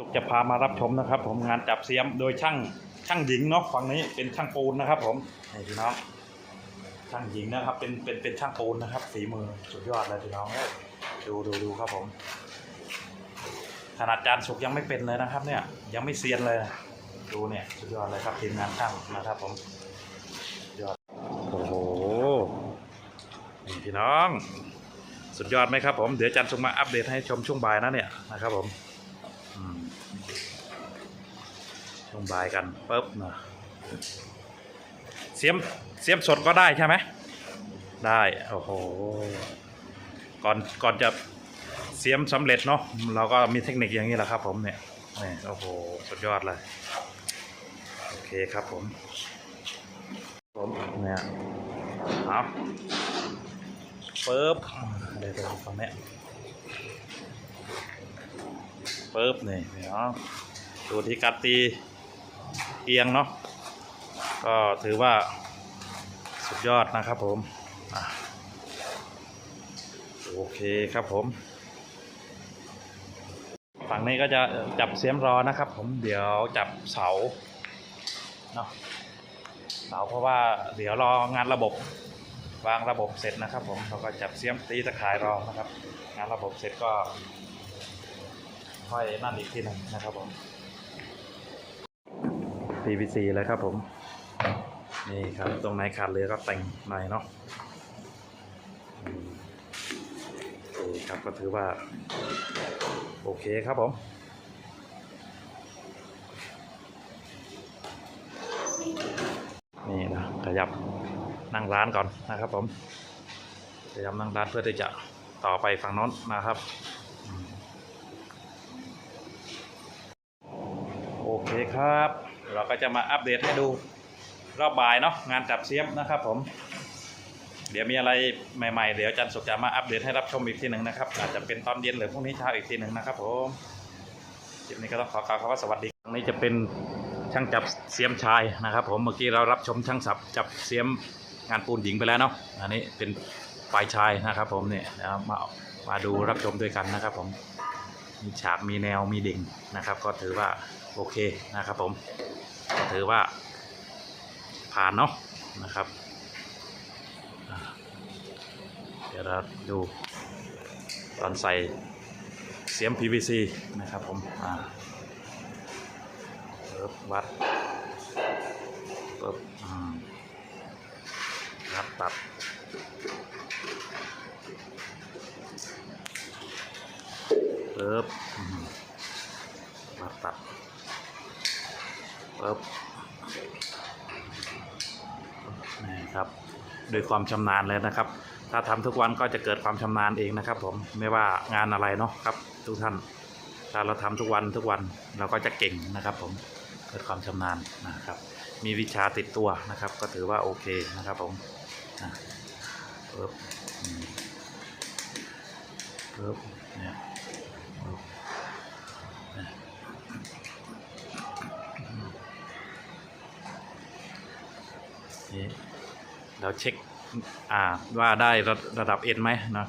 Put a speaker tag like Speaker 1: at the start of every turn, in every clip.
Speaker 1: สุขจะพามารับชมนะครับ ผมงานจับเสียมโดยช่างช่างหญิงเนาะฝั่งนี้เป็นช่างปูนนะครับ ผมนี่พี่น้องช่างหญิงนะครับ เป็นเป็นเป็นช่างปูนนะครับฝีมือสุดยอดเลยพี่น้องเอ้ยดูดูดูครับผมขนาดจานสุกยังไม่เป็นเลยนะครับ เนี่ยยังไม่เซียนเลย ดูเนี่ยสุดยอดเลยครับทีมงานช่างนะครับ ผมสุดยอดโอ้โหนี่พี่น้อง สุดยอดไหมครับผมเดี๋ยวจันทร์ส่งมาอัปเดตให้ชมช่วงบ่ายนะเนี่ยนะครับผมอืมช่ วงบ่ายกันปุ๊บนะเสียมเสียมสดก็ได้ใช่ไหมได้โอ้โหก่อนก่อนจะเสียมสำเร็จเนาะเราก็มีเทคนิคอย่างนี้แหละครับ ผมเนี่ยนี่โอ้โหสุดยอดเลยโอเคครับผมผมเนี่ยเอาปึ๊บเดี๋ยวเราฟังเนี้ยปึ๊บนี่เนาะดูที่การตี เอียงเนาะก็ถือว่าสุดยอดนะครับผมอโอเคครับผม ฝั่งนี้ก็จะจับเสียมรอนะครับผมเดี๋ยวจับเสาเนาะเสาเพราะว่าเดี๋ยวรองานระบบวางระบบเสร็จนะครับ ผมเราก็จับเสียมตีตะข่ายรอนะครับ งานระบบเสร็จก็ค่อยนั่นอีกทีหนึ่งนะครับผม PVC เลยครับผมนี่ครับตรงไหนขาดเลือก็แต่งหน่เนาะอืมโอเคครับก็ถือว่า โอเคครับผมนี่นะขยับนั่งร้านก่อนนะครับผมขยับนั่งร้านเพื่อที่จะต่อไปฝั่งน้นนะครับ โอเคครับ เราก็จะมาอัปเดตให้ดูรอบบ่ายเนาะงานจับเสียมนะครับผม เดี๋ยวมีอะไรใหม่ๆ เดี๋ยวอาจันสุขจะมาอัปเดตให้รับชมอีกทีหนึ่งนะครับ อาจจะเป็นตอนเย็นหรือพรุ่งนี้เช้าอีกทีหนึ่งนะครับผมคลิปนี้ก็ต้องขอกล่าวคำว่าสวัสดีครั้งนี้จะเป็นช่างจับเสียมชายนะครับ ผมเมื่อกี้เรารับชมช่างสับจับเสียมงานปูนหญิงไปแล้วเนาะอันนี้เป็นฝ่ายชายนะครับ ผมเนี่ยนะครับมามาดูรับชมด้วยกันนะครับ ผมมีฉากมีแนวมีดิ่งนะครับ ก็ถือว่า โอเคนะครับผมถือว่า ผ่านเนาะนะครับ เดี๋ยวเราดูตอนใส่เสียม PVC นะครับผมอ่าปึ๊บวัดปึ๊บอืมวัดตัดปึ๊บอืมวัดตัด ปึ๊บนี่ครับโดยความชำนาญเลยนะครับ ถ้าทำทุกวันก็จะเกิดความชำนาญเองนะครับ ผมไม่ว่างานอะไรเนาะครับ ทุกท่าน ถ้าเราทำทุกวันทุกวันเราก็จะเก่งนะครับ ผมเกิดความชำนาญนะครับ มีวิชาติดตัวนะครับ ก็ถือว่าโอเคนะครับ ผมปึ๊บอืมปึ๊บเนี่ย นี่ยนี่เราเช็คอ่าว่าได้ระระดับเอ็นไหมนะ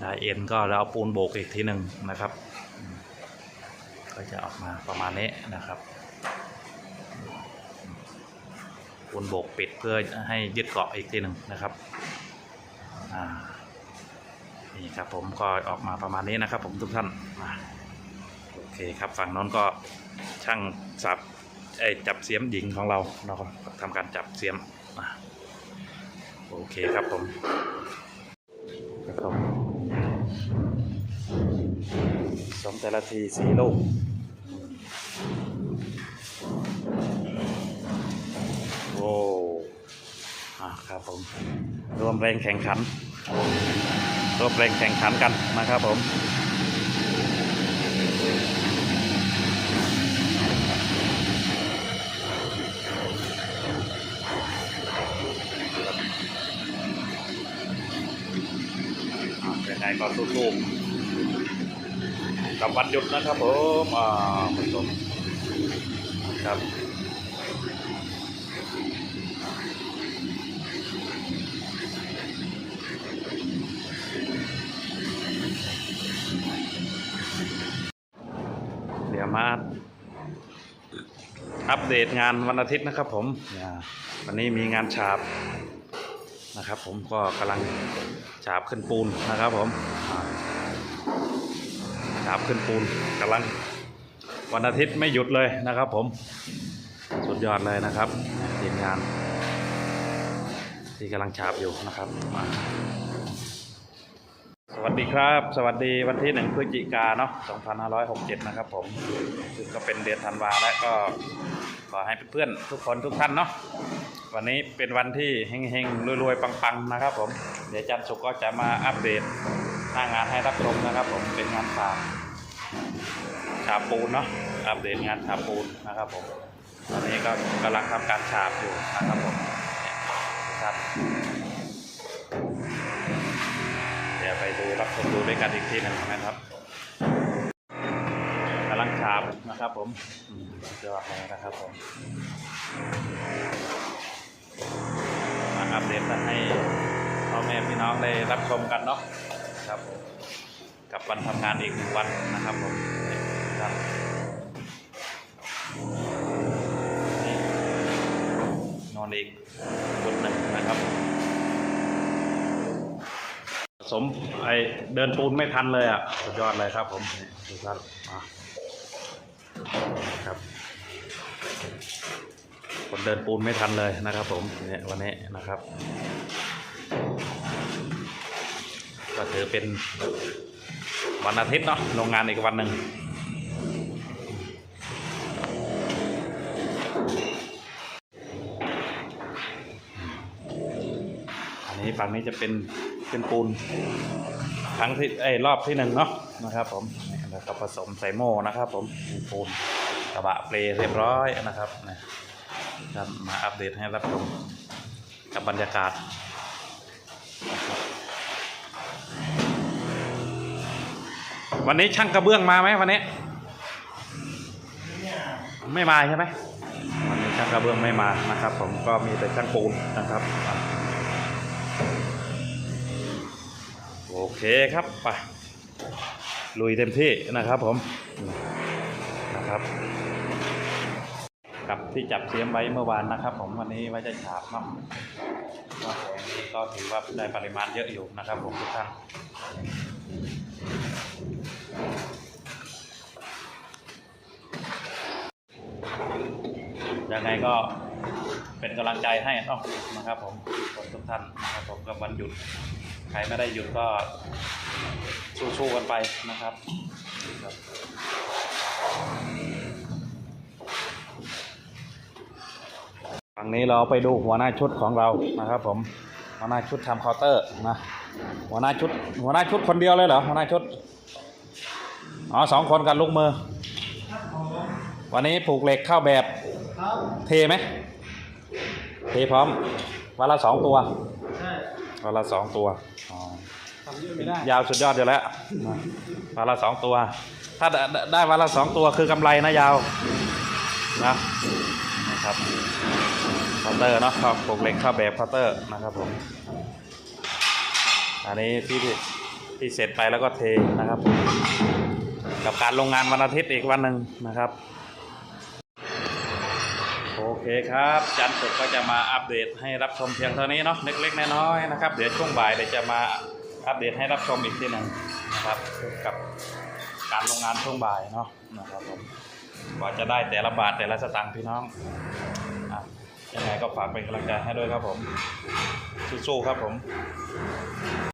Speaker 1: ได้เอ็นก็เราเอาปูนโบกอีกทีหนึ่งนะครับ ก็จะออกมาประมาณนี้นะครับ ปูนโบกปิดเพื่อให้ยึดเกาะอีกทีหนึ่งนะครับอ่านี่ครับผมก็ออกมาประมาณนี้นะครับ ผมทุกท่านโอเคครับฝั่งน้นก็ช่างสับ จับเสียมหญิงของเราเราทำการจับเสียมโอเคครับผมครับผมสมแต่ละทีสี่ลูกโอ้อะครับผมรวมแรงแข่งขันรวมแรงแข่งขันกันนะครับผม ไงก็สู้ๆกับวันหยุดนะครับผมอ่าผู้ชมครับจะมาอัปเดตงานวันอาทิตย์นะครับผมอ่าวันนี้มีงานฉาบ นะครับ ผมก็กำลังฉาบขึ้นปูนนะครับ ผมฉาบขึ้นปูนกำลังวันอาทิตย์ไม่หยุดเลยนะครับ ผมสุดยอดเลยนะครับทีมงาน ที่กำลังฉาบอยู่นะครับอ่าสวัสดีครับ สวัสดีวันที่หนึ่งพฤศจิกาเนาะ2567 นะครับผมซึ่งก็เป็นเดือนธันวาและก็ขอให้เพื่อนๆทุกคนทุกท่านเนาะ วันนี้เป็นวันที่เฮงๆรวยๆปังๆนะครับผมเดี๋ยวอาจันทร์สุกก็จะมาอัปเดตหน้างานให้รับชมนะครับ ผมเป็นงานฉาบฉาบปูนเนาะอัปเดตงานฉาบปูนนะครับผมตอนนี้ก็กำลังทำการฉาบอยู่นะครับผมครับเดี๋ยวไปดูรับชมดูด้วยกันอีกทีหนึ่งนะครับกำลังฉาบนะครับผมอืมสุดยอดเลยนะครับผม มาอัปเดตให้พ่อแม่พี่น้องได้รับชมกันเนาะครับผมกับวันทำงานอีกหนึ่งวันนะครับผมนี่ครับนอนอีกชุดหนึ่งนะครับ สมไอเดินปูนไม่ทันเลยอะสุดยอดเลยครับผมนี่ดูครับอะครับ คนเดินปูนไม่ทันเลยนะครับ ผมเนี่ยวันนี้นะครับ ก็ถือเป็นวันอาทิตย์เนาะโรงงานอีกวันหนึ่งอันนี้ฝั่งนี้จะเป็นเป็นปูนครั้งที่ไอ้รอบที่หนึ่งเนาะนะครับ ผมแล้วก็ผสมใส่โม่นะครับ ผมปูนกระบะเปลเรียบร้อยนะครับนะ ครับมาอัปเดตให้รับชมกับบรรยากาศวันนี้ช่างกระเบื้องมาไหมวันนี้ ไม่มาใช่ไหมวันนี้ช่างกระเบื้องไม่มานะครับ ผมก็มีแต่ช่างปูนนะครับโอเคครับไปลุยเต็มที่นะครับผมนะครับ กับที่จับเสียมไว้เมื่อวานนะครับผมวันนี้ไว้จะฉาบเนาะก็แผงนี้ก็ถือว่าได้ปริมาณเยอะอยู่นะครับผมทุกท่านยังไงก็เป็นกำลังใจให้เนาะนะครับผมผมทุกท่านนะครับผมกับวันหยุด ใครไม่ได้หยุดก็สู้ๆกันไปนะครับ ฝั่งนี้เราไปดูหัวหน้าชุดของเรานะครับ ผมหัวหน้าชุดทำเคาน์เตอร์นะหัวหน้าชุด หัวหน้าชุดคนเดียวเลยเหรอหัวหน้าชุดอ๋อสองคนกันลูกมือ วันนี้ผูกเหล็กเข้าแบบ
Speaker 2: ครับ
Speaker 1: เทไหมเทพร้อมวันละสองตัว
Speaker 2: ใช่
Speaker 1: วันละสองตัวอ๋อ
Speaker 2: ทำเยอะไม่ได้
Speaker 1: ยาวสุดยอดอยู่แล้ววันละสองตัว ถ้าได้ได้วันละสองตัวคือกำไรนะยาวนะนะครับ เคาน์เตอร์เนาะครับปลูกเหล็กเข้าแบบเคาน์เตอร์นะครับผมอันนี้ที่ที่ที่เสร็จไปแล้วก็เทนะครับ กับการลงงานวันอาทิตย์อีกวันหนึ่งนะครับ โอเคครับจันทร์ศุกร์ก็จะมาอัปเดตให้รับชมเพียงเท่านี้เนาะเล็กๆน้อยๆนะครับ เดี๋ยวช่วงบ่ายเดี๋ยวจะมาอัปเดตให้รับชมอีกทีหนึ่งนะครับกับการลงงานช่วงบ่ายเนาะนะครับผมกว่าจะได้แต่ละบาทแต่ละสตางค์พี่น้องอะ ยังไงก็ฝากเป็นกำลังใจให้ด้วยครับผมสู้ๆครับผม